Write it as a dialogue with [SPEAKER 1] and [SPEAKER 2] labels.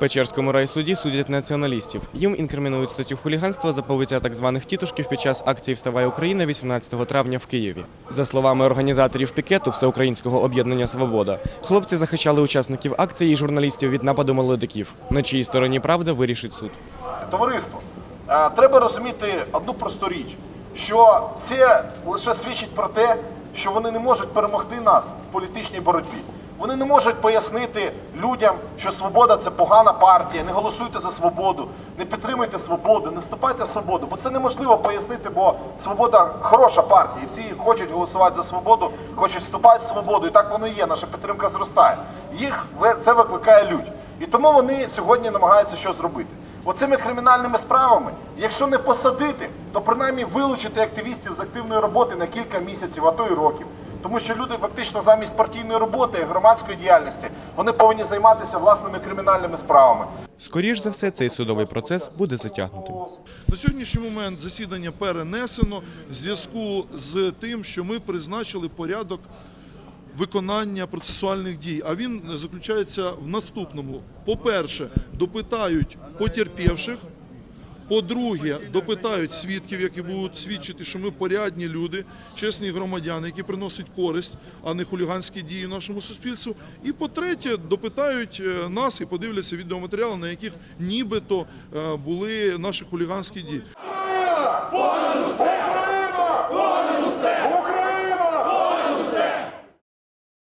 [SPEAKER 1] Печерському райсуді судять націоналістів. Їм інкримінують статтю хуліганства за побиття так званих тітушків під час акції Вставай Україна 18 травня в Києві. За словами організаторів пікету Всеукраїнського об'єднання Свобода, хлопці захищали учасників акції і журналістів від нападу молодиків. На чиїй стороні правда вирішить суд.
[SPEAKER 2] Товариство, е, треба розуміти одну просту річ, що це лише свідчить про те, що вони не можуть перемогти нас в політичній боротьбі. Вони не можуть пояснити людям, що свобода це погана партія, не голосуйте за свободу, не підтримуйте свободу, не вступайте в свободу. Бо це неможливо пояснити, бо свобода хороша партія. і Всі хочуть голосувати за свободу, хочуть вступати в свободу. І так воно і є. Наша підтримка зростає. Їх це викликає лють. І тому вони сьогодні намагаються що зробити. Оцими кримінальними справами, якщо не посадити, то принаймні вилучити активістів з активної роботи на кілька місяців, а то й років. Тому що люди фактично замість партійної роботи, громадської діяльності, вони повинні займатися власними кримінальними справами.
[SPEAKER 1] Скоріш за все, цей судовий процес буде затягнутим.
[SPEAKER 3] На сьогоднішній момент засідання перенесено в зв'язку з тим, що ми призначили порядок виконання процесуальних дій. А він заключається в наступному: по-перше, допитають потерпівших. По-друге, допитають свідків, які будуть свідчити, що ми порядні люди, чесні громадяни, які приносять користь, а не хуліганські дії нашому суспільству. І по-третє, допитають е, нас і подивляться відеоматеріали, на яких нібито е, були наші хуліганські дії.